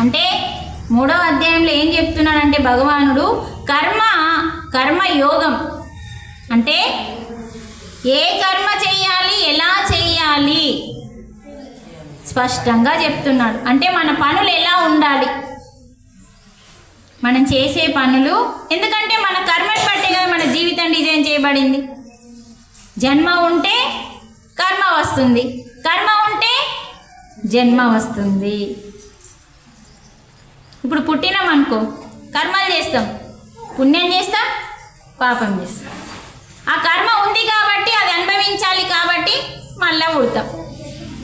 అంటే మూడవ అధ్యాయంలో ఏం చెప్తున్నాడంటే భగవానుడు కర్మ కర్మ యోగం. అంటే ఏ కర్మ చేయాలి ఎలా చేయాలి? స్పష్టంగా చెప్తున్నాడు. అంటే మన పనులు ఎలా ఉండాలి? మనం చేసే పనులు ఎందుకంటే మన కర్మను బట్టి కదా మన జీవితం డిజైన్ చేయబడింది. జన్మ ఉంటే కర్మ వస్తుంది. కర్మ ఉంటే జన్మ వస్తుంది. ఇప్పుడు పుట్టినాం అనుకో కర్మలు చేస్తాం. పుణ్యం చేస్తాం పాపం చేస్తాం. ఆ కర్మ ఉంది కాబట్టి అది అనుభవించాలి కాబట్టి మళ్ళా పుడతాం.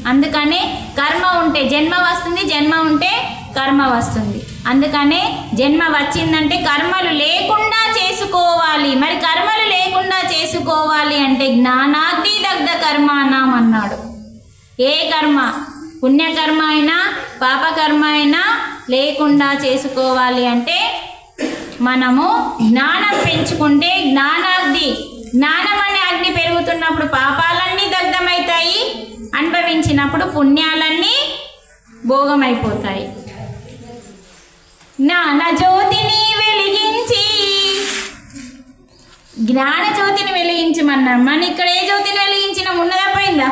అందుకనే కర్మ ఉంటే జన్మ వస్తుంది జన్మ ఉంటే కర్మ వస్తుంది. అందుకనే జన్మ వచ్చిందంటే కర్మలు లేకుండా చేసుకోవాలి. మరి కర్మలు లేకుండా చేసుకోవాలి అంటే జ్ఞానాగ్ని దగ్ధ కర్మ అన్నాడు. ఏ కర్మ? పుణ్యకర్మ అయినా పాపకర్మ అయినా లేకుండా చేసుకోవాలి అంటే మనము జ్ఞానం పెంచుకుంటే జ్ఞానాగ్ని జ్ఞానం అనే అగ్ని పెరుగుతున్నప్పుడు పాపాలన్నీ దగ్ధమవుతాయి అనుభవించినప్పుడు పుణ్యాలన్నీ భోగమైపోతాయి. జ్ఞాన జ్యోతిని వెలిగించి జ్ఞాన జ్యోతిని వెలిగించమన్నాం. మన ఇక్కడ ఏ జ్యోతిని వెలిగించినా? ఉన్నదా పోయిందా?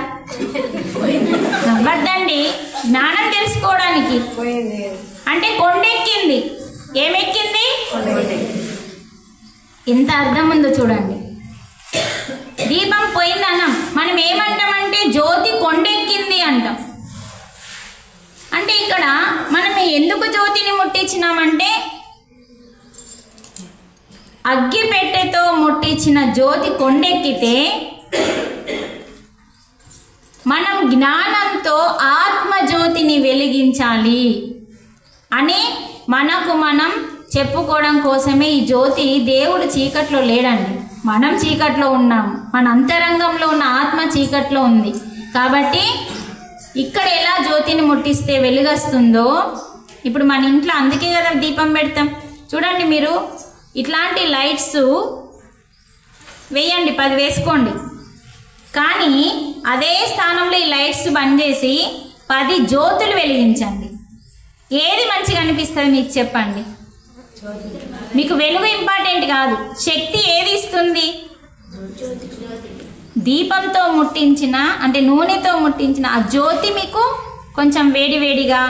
నవ్వద్దండి జ్ఞానం తెలుసుకోవడానికి. అంటే కొండెక్కింది. ఏమెక్కింది? ఎంత అర్థం ఉందో చూడండి. దీపం పోయింది అన్నాం మనం ఏమంటామంటే జ్యోతి కొండెక్కింది అంటాం. అంటే ఇక్కడ మనం ఎందుకు జ్యోతిని ముట్టించినామంటే అగ్గి పెట్టెతో ముట్టించిన జ్యోతి కొండెక్కితే మనం జ్ఞానంతో ఆత్మజ్యోతిని వెలిగించాలి. అని మనకు మనం చెప్పుకోవడం కోసమే ఈ జ్యోతి దేవుడు చీకట్లో లేడండి. మనం చీకట్లో ఉన్నాం. మన అంతరంగంలో ఉన్న ఆత్మ చీకట్లో ఉంది. కాబట్టి ఇక్కడ ఎలా జ్యోతిని ముట్టిస్తే వెలుగస్తుందో ఇప్పుడు మన ఇంట్లో అందుకే కదా దీపం పెడతాం. చూడండి మీరు ఇట్లాంటి లైట్స్ వేయండి పది వేసుకోండి. కానీ అదే స్థానంలో ఈ లైట్స్ బంద్ చేసి పది జ్యోతులు వెలిగించండి. ఏది మంచిగా అనిపిస్తుంది మీకు చెప్పండి? మీకు వెలుగు ఇంపార్టెంట్ కాదు. శక్తి ఏది ఇస్తుంది? దీపంతో ముట్టించిన అంటే నూనెతో ముట్టించిన ఆ జ్యోతి మీకు కొంచెం వేడి వేడిగా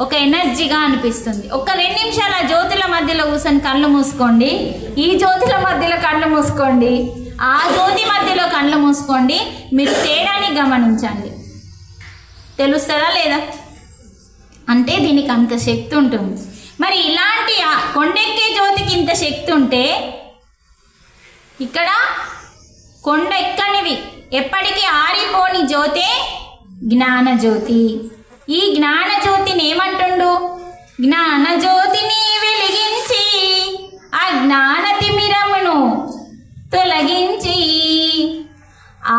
ఒక ఎనర్జీగా అనిపిస్తుంది. ఒక రెండు నిమిషాలు ఆ జ్యోతుల మధ్యలో కూర్చొని కళ్ళు మూసుకోండి. ఈ జ్యోతుల మధ్యలో కళ్ళు మూసుకోండి. ఆ జ్యోతి మధ్యలో కళ్ళు మూసుకోండి. మీరు తేడాని గమనించండి. తెలుస్తుందా లేదా? అంటే దీనికి అంత శక్తి ఉంటుంది. మరి ఇలాంటి కొండెక్కే జ్యోతికి ఇంత శక్తి ఉంటే ఇక్కడ కొండ ఎక్కనివి ఎప్పటికీ ఆరిపోని జ్యోతే జ్ఞాన జ్యోతి ఈ జ్ఞాన జ్యోతిని ఏమంటుండు? జ్ఞాన జ్యోతిని వెలిగించి ఆ జ్ఞాన తిమిరమును తొలగించి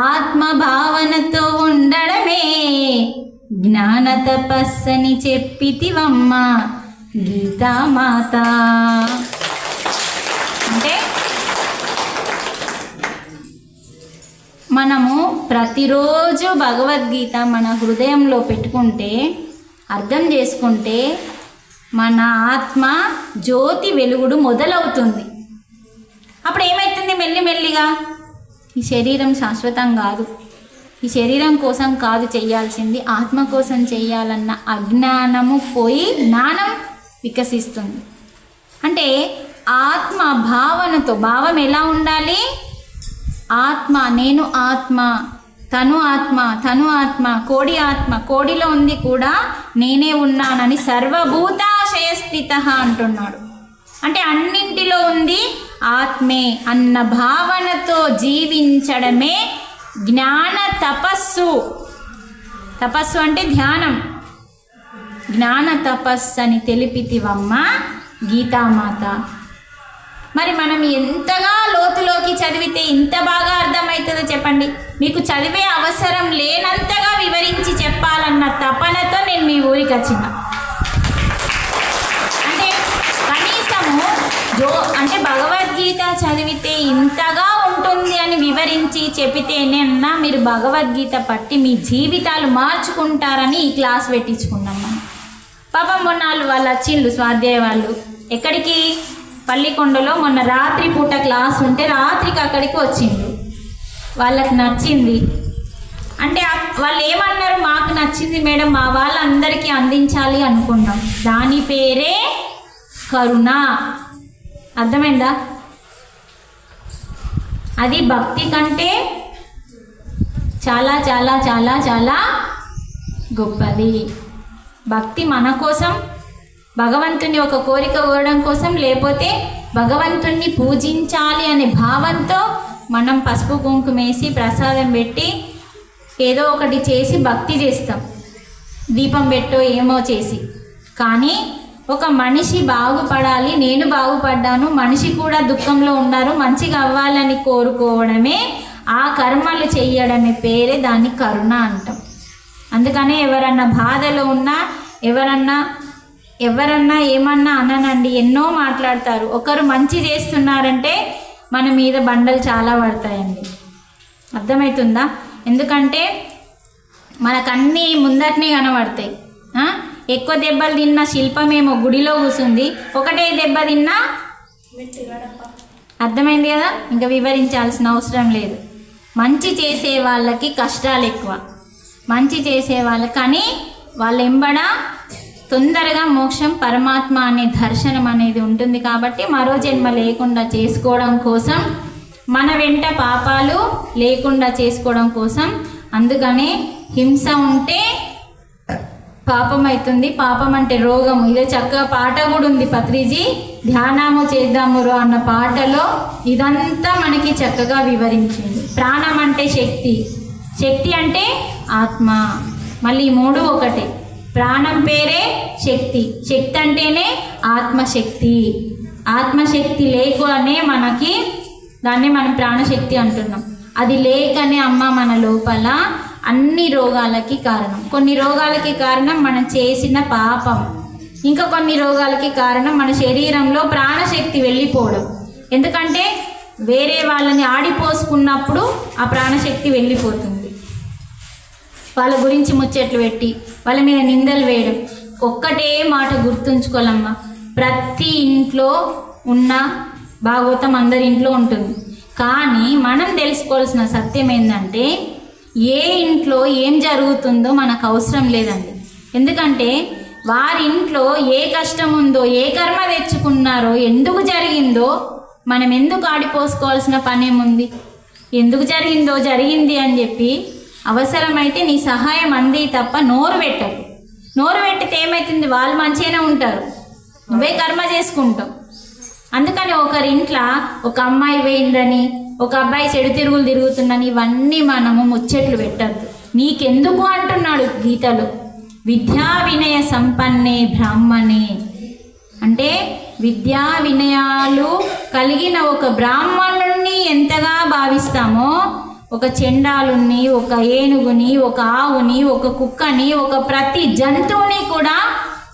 ఆత్మభావనతో జ్ఞాన తపస్సని చెప్పితివమ్మ గీతామాత. అంటే మనము ప్రతిరోజు భగవద్గీత మన హృదయంలో పెట్టుకుంటే అర్థం చేసుకుంటే మన ఆత్మ జ్యోతి వెలుగుడు మొదలవుతుంది. అప్పుడు ఏమవుతుంది మెల్లిమెల్లిగా ఈ శరీరం శాశ్వతం కాదు. ఈ శరీరం కోసం కాదు చేయాల్సింది ఆత్మ కోసం చేయాలన్న అజ్ఞానము పోయి జ్ఞానం వికసిస్తుంది. అంటే ఆత్మ భావనతో భావం ఎలా ఉండాలి? ఆత్మ నేను ఆత్మ తను ఆత్మ తను ఆత్మ కోడి ఆత్మ కోడిలో ఉంది కూడా నేనే ఉన్నానని సర్వభూతాశయస్థిత అంటున్నాడు. అంటే అన్నింటిలో ఉంది ఆత్మే అన్న భావనతో జీవించడమే జ్ఞాన తపస్సు. తపస్సు అంటే ధ్యానం. జ్ఞాన తపస్సు అని తెలిపితివమ్మ గీతామాత. మరి మనం ఎంతగా లోతులోకి చదివితే ఇంత బాగా అర్థమవుతుందో చెప్పండి. మీకు చదివే అవసరం లేనంతగా వివరించి చెప్పాలన్న తపనతో నేను మీ ఊరికి వచ్చిన. అంటే కనీసము జో అంటే భగవద్గీత చదివితే ఇంత గురించి వివరించి అన్నా మీరు భగవద్గీత పట్టి మీ జీవితాలు మార్చుకుంటారని ఈ క్లాస్ పెట్టించుకున్నాం మనం. పాపం మొన్నాళ్ళు వాళ్ళు వచ్చిండు స్వాధ్యాయ వాళ్ళు. ఎక్కడికి? పల్లికొండలో మొన్న రాత్రి పూట క్లాస్ ఉంటే రాత్రికి అక్కడికి వచ్చిండు వాళ్ళకి నచ్చింది. అంటే వాళ్ళు ఏమన్నారు? మాకు నచ్చింది మేడం మా వాళ్ళందరికీ అందించాలి అనుకున్నాం. దాని పేరే కరుణ. అర్థమైందా? అది భక్తి కంటే చాలా చాలా చాలా చాలా గొప్పది. భక్తి మన కోసం భగవంతుని ఒక కోరిక కోరడం కోసం లేకపోతే భగవంతుణ్ణి పూజించాలి అనే భావంతో మనం పసుపు కుంకుమేసి ప్రసాదం పెట్టి ఏదో ఒకటి చేసి భక్తి చేస్తాం. దీపం పెట్టో ఏమో చేసి. కానీ ఒక మనిషి బాగుపడాలి నేను బాగుపడ్డాను మనిషి కూడా దుఃఖంలో ఉన్నారు మంచిగా అవ్వాలని కోరుకోవడమే ఆ కర్మలు చెయ్యడమే పేరే దాన్ని కరుణ అంటాం. అందుకనే ఎవరన్నా బాధలో ఉన్నా ఎవరన్నా ఎవరన్నా ఏమన్నా అననండి ఎన్నో మాట్లాడతారు. ఒకరు మంచి చేస్తున్నారంటే మన మీద బండలు చాలా పడతాయండి. అర్థమవుతుందా ఎందుకంటే మనకన్నీ అన్నీ ముందటనే కనబడతాయి. ఎక్కువ దెబ్బలు తిన్న శిల్పమేమో గుడిలో కూసుంది. ఒకటే దెబ్బ తిన్నా అర్థమైంది కదా? ఇంకా వివరించాల్సిన అవసరం లేదు. మంచి చేసే వాళ్ళకి కష్టాలు ఎక్కువ. మంచి చేసే వాళ్ళు కానీ వాళ్ళ ఎంబడ తొందరగా మోక్షం పరమాత్మ అనే దర్శనం అనేది ఉంటుంది కాబట్టి మరో జన్మ లేకుండా చేసుకోవడం కోసం మన వెంట పాపాలు లేకుండా చేసుకోవడం కోసం అందుకనే హింస ఉంటే పాపం అవుతుంది పాపం అంటే రోగము. ఇదే చక్కగా పాట కూడా ఉంది పత్రిజీ. ధ్యానము చేద్దాము రో అన్న పాటలో ఇదంతా మనకి చక్కగా వివరించింది. ప్రాణం అంటే శక్తి. శక్తి అంటే ఆత్మ. మళ్ళీ మూడు ఒకటే. ప్రాణం పేరే శక్తి. శక్తి అంటేనే ఆత్మశక్తి. ఆత్మశక్తి లేకనే మనకి దాన్ని మనం ప్రాణశక్తి అంటున్నాం. అది లేకనే అమ్మ మన లోపల అన్ని రోగాలకి కారణం. కొన్ని రోగాలకి కారణం మనం చేసిన పాపం. ఇంకా కొన్ని రోగాలకి కారణం మన శరీరంలో ప్రాణశక్తి వెళ్ళిపోవడం. ఎందుకంటే వేరే వాళ్ళని ఆడిపోసుకున్నప్పుడు ఆ ప్రాణశక్తి వెళ్ళిపోతుంది. వాళ్ళ గురించి ముచ్చట్లు పెట్టి వాళ్ళ మీద నిందలు వేయడం. ఒక్కటే మాట గుర్తుంచుకోవాలమ్మా. ప్రతి ఇంట్లో ఉన్న భాగవతం అందరి ఇంట్లో ఉంటుంది. కానీ మనం తెలుసుకోవాల్సిన సత్యం ఏంటంటే ఏ ఇంట్లో ఏం జరుగుతుందో మనకు అవసరం లేదండి. ఎందుకంటే వారి ఇంట్లో ఏ కష్టం ఉందో ఏ కర్మ తెచ్చుకున్నారో ఎందుకు జరిగిందో మనం ఎందుకు ఆడిపోసుకోవాల్సిన పనేముంది? ఎందుకు జరిగిందో జరిగింది అని చెప్పి అవసరమైతే నీ సహాయం అంది తప్ప నోరు పెట్టరు నోరు పెట్టితే ఏమవుతుంది వాళ్ళు మంచిగానే ఉంటారు. నువ్వే కర్మ చేసుకుంటావు. అందుకని ఒకరి ఇంట్లో ఒక అమ్మాయి పోయిందని ఒక అబ్బాయి చెడు తిరుగులు తిరుగుతున్నాను ఇవన్నీ మనము ముచ్చట్లు పెట్టద్దు. నీకెందుకు అంటున్నాడు గీతలో? విద్యా వినయ సంపన్నే బ్రాహ్మణే. అంటే విద్యా వినయాలు కలిగిన ఒక బ్రాహ్మణుణ్ణి ఎంతగా భావిస్తామో ఒక చెండాలుని ఒక ఏనుగుని ఒక ఆవుని ఒక కుక్కని ఒక ప్రతి జంతువుని కూడా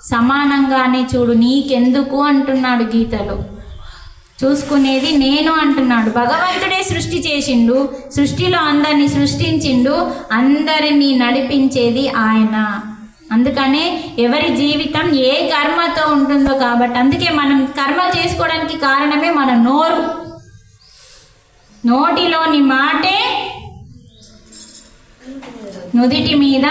సమానంగానే చూడు నీకెందుకు అంటున్నాడు గీతలో? చూసుకునేది నేను అంటున్నాడు. భగవంతుడే సృష్టి చేసిండు సృష్టిలో అందరిని సృష్టించిండు అందరినీ నడిపించేది ఆయన. అందుకనే ఎవరి జీవితం ఏ కర్మతో ఉంటుందో కాబట్టి అందుకే మనం కర్మ చేసుకోవడానికి కారణమే మన నోరు. నోటిలోని మాటే నుదిటి మీద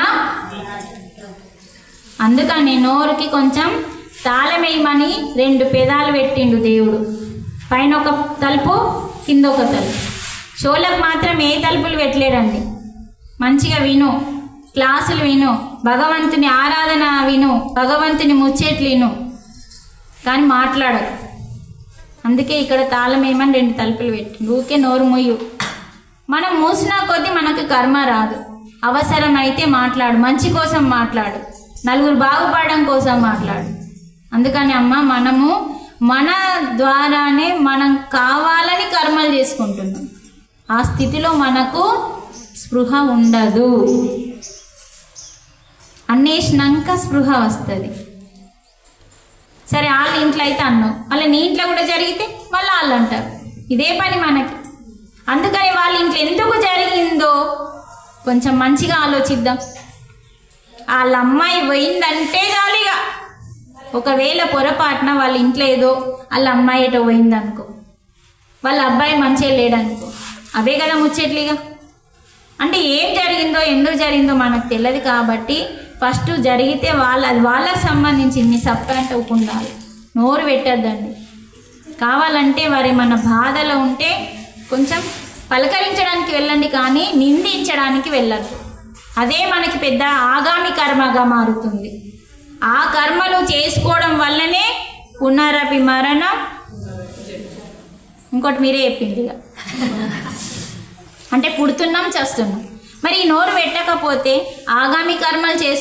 అందుకని నోరుకి కొంచెం తాళమేయమని రెండు పెదాలు పెట్టిండు దేవుడు. పైన ఒక తలుపు కింద ఒక తలుపు. షోలకు మాత్రం ఏ తలుపులు పెట్టలేడండి మంచిగా విను. క్లాసులు విను. భగవంతుని ఆరాధన విను. భగవంతుని ముచ్చేట్లు విను. కానీ మాట్లాడదు అందుకే ఇక్కడ తాళం ఏమని రెండు తలుపులు పెట్టి. ఊకే నోరు మొయ్యు. మనం మూసినా కొద్దీ మనకు కర్మ రాదు. అవసరం అయితే మాట్లాడు. మంచి కోసం మాట్లాడు. నలుగురు బాగుపడడం కోసం మాట్లాడు. అందుకని అమ్మ మనము మన ద్వారానే మనం కావాలని కర్మలు చేసుకుంటున్నాం. ఆ స్థితిలో మనకు స్పృహ ఉండదు. అన్నేసినాక స్పృహ వస్తుంది. సరే వాళ్ళ ఇంట్లో అయితే అన్నావు మళ్ళీ నీ ఇంట్లో కూడా జరిగితే మళ్ళీ వాళ్ళు అంటారు. ఇదే పని మనకి. అందుకని వాళ్ళ ఇంట్లో ఎందుకు జరిగిందో కొంచెం మంచిగా ఆలోచిద్దాం. వాళ్ళ అమ్మాయి పోయిందంటే చాలు ఒకవేళ పొరపాటున వాళ్ళ ఇంట్లో ఏదో వాళ్ళ అమ్మాయి ఎటో పోయిందనుకో వాళ్ళ అబ్బాయి మంచిగా లేడనుకో అవే కదా ముచ్చట్లిగా? అంటే ఏం జరిగిందో ఎందుకు జరిగిందో మనకు తెలియదు కాబట్టి ఫస్ట్ జరిగితే వాళ్ళ అది వాళ్ళకి సంబంధించింది సపరేట్ ఉండాలి నోరు పెట్టద్దండి. కావాలంటే వారి మన బాధలో ఉంటే కొంచెం పలకరించడానికి వెళ్ళండి కానీ నిందించడానికి వెళ్ళద్దు. అదే మనకి పెద్ద ఆగామి కర్మగా మారుతుంది. ఆ కర్మలు చేసుకోవడం వల్లనే పునరపి మరణం ఇంకోటి మీరే చెప్పింది ఇక. అంటే పుడుతున్నాం చేస్తున్నాం. మరి ఈ నోరు పెట్టకపోతే ఆగామి కర్మలు చేసి